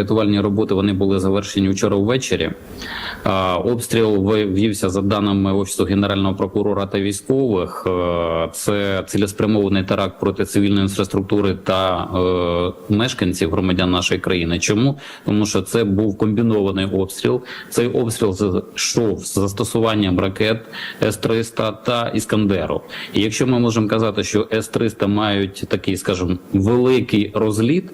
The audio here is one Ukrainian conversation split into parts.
Рятувальні роботи вони були завершені вчора ввечері. Обстріл вівся за даними офісу генерального прокурора та військових. Е, Це цілеспрямований теракт проти цивільної інфраструктури та е, мешканців громадян нашої країни. Чому тому, що це був комбінований обстріл. Цей обстріл з- йшов з застосуванням ракет С-300 та Іскандеру. І якщо ми можемо казати, що С-300 мають такий, скажімо, великий розліт.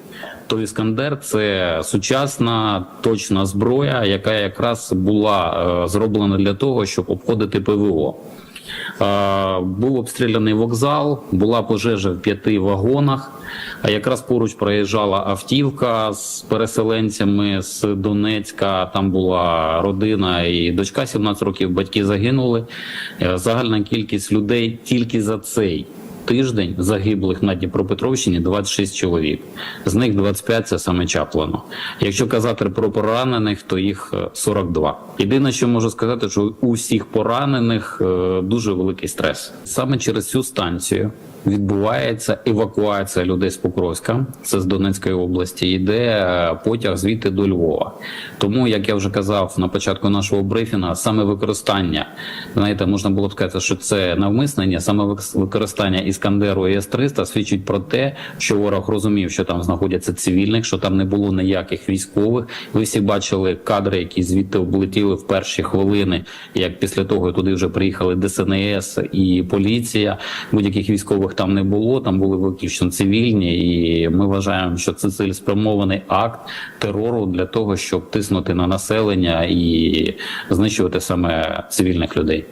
То Іскандер це сучасна точна зброя, яка якраз була е, зроблена для того, щоб обходити ПВО. Е, був обстріляний вокзал, була пожежа в п'яти вагонах. А якраз поруч проїжджала автівка з переселенцями з Донецька. Там була родина і дочка 17 років. Батьки загинули. Е, Загальна кількість людей тільки за цей тиждень загиблих на Дніпропетровщині 26 чоловік. З них 25 – це саме Чаплано. Якщо казати про поранених, то їх е, 42. Єдине, що можу сказати, що у всіх поранених е, дуже великий стрес. Саме через цю станцію відбувається евакуація людей з Покровська, це з Донецької області. Йде е, потяг звідти до Львова. Тому, як я вже казав на початку нашого брифінга, саме використання, знаєте, можна було б сказати, що це навмиснення, саме використання Іскандеру і С-300 свідчить про те, що ворог розумів, що там знаходяться цивільних, що там не було ніяких військових. Ви всі бачили кадри, які звідти облетіли в перші хвилини, як після того туди вже приїхали ДСНС і поліція. Будь-яких військових там не було. Там були виключно цивільні, і ми вважаємо, що це цілеспрямований акт терору для того, щоб тиснути на населення і знищувати саме цивільних людей.